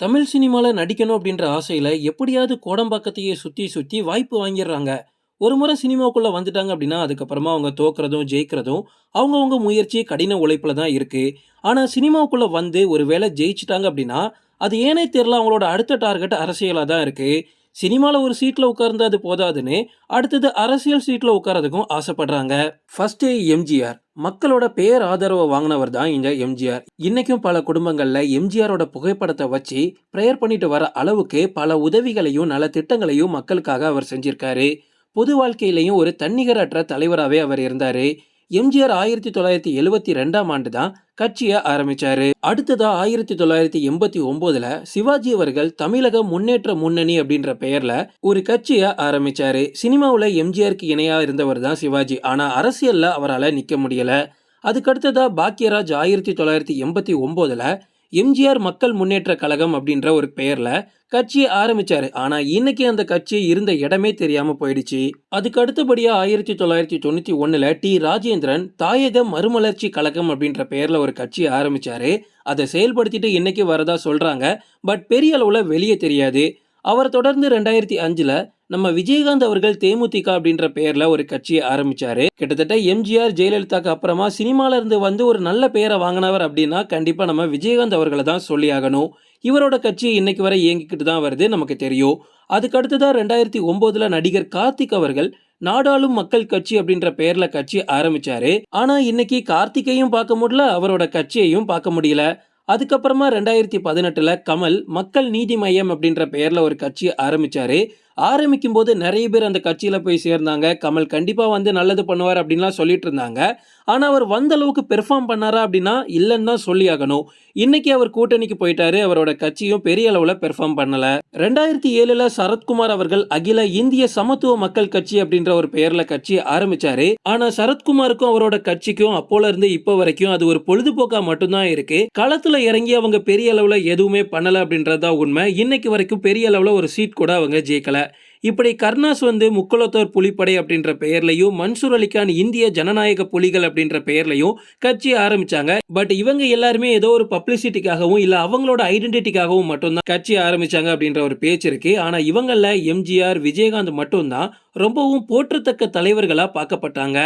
தமிழ் சினிமாவில் நடிக்கணும் அப்படின்ற ஆசையில் எப்படியாவது கோடம்பாக்கத்தையே சுற்றி சுற்றி வாய்ப்பு வாங்கிடுறாங்க. ஒரு முறை சினிமாவுக்குள்ளே வந்துட்டாங்க அப்படின்னா, அதுக்கப்புறமா அவங்க தோக்குறதும், ஜெயிக்கிறதும் அவங்கவுங்க முயற்சி, கடின உழைப்பில் தான் இருக்குது ஆனால் சினிமாவுக்குள்ளே வந்து ஒரு வேளை ஜெயிச்சுட்டாங்க அப்படின்னா, அது ஏனே தெரில அவங்களோட அடுத்த டார்கெட் அரசியலாக தான் இருக்குது சினிமாவில் ஒரு சீட்டில் உட்கார்ந்தா அது போதாதுன்னு, அடுத்தது அரசியல் சீட்டில் உட்காரதுக்கும் ஆசைப்படுறாங்க. ஃபஸ்ட்டு எம்ஜிஆர். மக்களோட பேர் ஆதரவை வாங்கினவர் தான் இந்த எம்ஜிஆர். இன்னைக்கும் பல குடும்பங்கள்ல எம்ஜிஆரோட புகைப்படத்தை வச்சு ப்ரேயர் பண்ணிட்டு வர அளவுக்கு பல உதவிகளையும் நல திட்டங்களையும் மக்களுக்காக அவர் செஞ்சிருக்காரு. பொது வாழ்க்கையிலையும் ஒரு தன்னிகரற்ற தலைவராகவே அவர் இருந்தாரு. எம்ஜிஆர் ஆயிரத்தி தொள்ளாயிரத்தி எழுவத்தி ரெண்டாம் ஆண்டு தான் கட்சியை ஆரம்பிச்சாரு. அடுத்ததா ஆயிரத்தி தொள்ளாயிரத்தி எண்பத்தி ஒன்பதுல சிவாஜி அவர்கள் தமிழக முன்னேற்ற முன்னணி அப்படின்ற பெயர்ல ஒரு கட்சியை ஆரம்பிச்சாரு. சினிமாவில் எம்ஜிஆருக்கு இணையா இருந்தவர் தான் சிவாஜி. ஆனா அரசியல்ல அவரால் நிக்க முடியல. அதுக்கடுத்ததா பாக்யராஜ் ஆயிரத்தி தொள்ளாயிரத்தி எண்பத்தி ஒன்பதுல எம்ஜிஆர் மக்கள் முன்னேற்ற கழகம் அப்படின்ற ஒரு பெயரில் கட்சியை ஆரம்பித்தார் ஆனால் இன்னைக்கு அந்த கட்சி இருந்த இடமே தெரியாமல் போயிடுச்சு. அதுக்கு அடுத்தபடியாக ஆயிரத்தி தொள்ளாயிரத்தி தொண்ணூற்றி ஒன்றில் டி ராஜேந்திரன் தாயக மறுமலர்ச்சி கழகம் அப்படின்ற பெயரில் ஒரு கட்சியை ஆரம்பித்தார் அதை செயல்படுத்திட்டு இன்னைக்கு வரதா சொல்கிறாங்க பட் பெரிய அளவில் வெளியே தெரியாது. அவர் தொடர்ந்து ரெண்டாயிரத்தி அஞ்சில் நம்ம விஜயகாந்த் அவர்கள் தேமுதிக அப்படின்ற பெயர்ல ஒரு கட்சியை ஆரம்பிச்சாரு. கிட்டத்தட்ட எம்ஜிஆர் ஜெயலலிதாக்கு அப்புறமா சினிமால இருந்து வந்து ஒரு நல்ல பெயரை வாங்கினவர் அப்படின்னா கண்டிப்பா நம்ம விஜயகாந்த் அவர்களை தான் சொல்லி ஆகணும். இவரோட கட்சி இன்னைக்கு வரை இயங்கிக்கிட்டு தான் வருது நமக்கு தெரியும். அதுக்கு அடுத்ததா ரெண்டாயிரத்தி ஒன்பதுல நடிகர் கார்த்திக் அவர்கள் நாடாளும் மக்கள் கட்சி அப்படின்ற பெயர்ல கட்சி ஆரம்பிச்சாரு. ஆனா இன்னைக்கு கார்த்திகையும் பார்க்க முடியல அவரோட கட்சியையும் பார்க்க முடியல. அதுக்கப்புறமா ரெண்டாயிரத்தி பதினெட்டுல கமல் மக்கள் நீதி மையம் அப்படின்ற பெயர்ல ஒரு கட்சி ஆரம்பிச்சாரு. ஆரம்பிக்கும் போது நிறைய பேர் அந்த கட்சியில போய் சேர்ந்தாங்க. கமல் கண்டிப்பாக வந்து நல்லது பண்ணுவார் அப்படின்லாம் சொல்லிட்டு இருந்தாங்க. ஆனா அவர் வந்த அளவுக்கு பெர்ஃபார்ம் பண்ணாரா அப்படின்னா இல்லைன்னு தான் சொல்லி ஆகணும். இன்னைக்கு அவர் கூட்டணிக்கு போயிட்டாரு. அவரோட கட்சியும் பெரிய அளவுல பெர்ஃபார்ம் பண்ணல. ரெண்டாயிரத்தி ஏழுல சரத்குமார் அவர்கள் அகில இந்திய சமத்துவ மக்கள் கட்சி அப்படின்ற ஒரு பெயர்ல கட்சி ஆரம்பிச்சாரு. ஆனா சரத்குமாருக்கும் அவரோட கட்சிக்கும் அப்போல இருந்து இப்போ வரைக்கும் அது ஒரு பொழுதுபோக்கா மட்டும்தான் இருக்கு. களத்துல இறங்கி அவங்க பெரிய அளவுல எதுவுமே பண்ணல அப்படின்றது தான் உண்மை. இன்னைக்கு வரைக்கும் பெரிய அளவுல ஒரு சீட் கூட அவங்க ஜெயிக்கல. இப்படி கர்ணாஸ் வந்து முக்குலத்தோர் புலிப்படை அப்படின்ற பெயர்லையும் மன்சூர் அலிகான் இந்திய ஜனநாயக புலிகள் அப்படின்ற பெயர்லையும் கட்சி ஆரம்பிச்சாங்க. பட் இவங்க எல்லாருமே ஏதோ ஒரு பப்ளிசிட்டிக்காகவும் இல்ல அவங்களோட ஐடென்டிட்டிக்காகவும் மட்டும்தான் கட்சி ஆரம்பிச்சாங்க அப்படின்ற ஒரு பேச்சு இருக்கு. ஆனா இவங்கள எம்ஜிஆர், விஜயகாந்த் மட்டும்தான் ரொம்பவும் போற்றத்தக்க தலைவர்களா பார்க்கப்பட்டாங்க.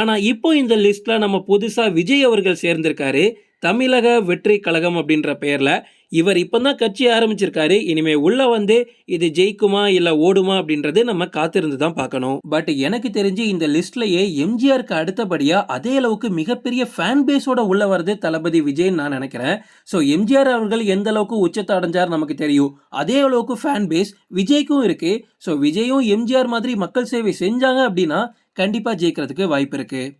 ஆனா இப்போ இந்த லிஸ்ட்ல நம்ம புதுசா விஜய் அவர்கள் சேர்ந்திருக்காரு. தமிழக வெற்றி கழகம் அப்படின்ற பெயர்ல இவர் இப்போ தான் கட்சி ஆரம்பிச்சிருக்காரு. இனிமேல் உள்ளே வந்து இது ஜெயிக்குமா இல்லை ஓடுமா அப்படின்றது நம்ம காத்திருந்து தான் பார்க்கணும். பட் எனக்கு தெரிஞ்சு இந்த லிஸ்ட்லயே எம்ஜிஆருக்கு அடுத்தபடியாக அதே அளவுக்கு மிகப்பெரிய ஃபேன் பேஸோட உள்ள வருது தளபதி விஜய்ன்னு நான் நினைக்கிறேன். ஸோ எம்ஜிஆர் அவர்கள் எந்த அளவுக்கு உச்சத்தை அடைஞ்சார் நமக்கு தெரியும். அதே அளவுக்கு ஃபேன் பேஸ் விஜய்க்கும் இருக்கு. ஸோ விஜயும் எம்ஜிஆர் மாதிரி மக்கள் சேவை செஞ்சாங்க அப்படின்னா கண்டிப்பாக ஜெயிக்கிறதுக்கு வாய்ப்பு இருக்குது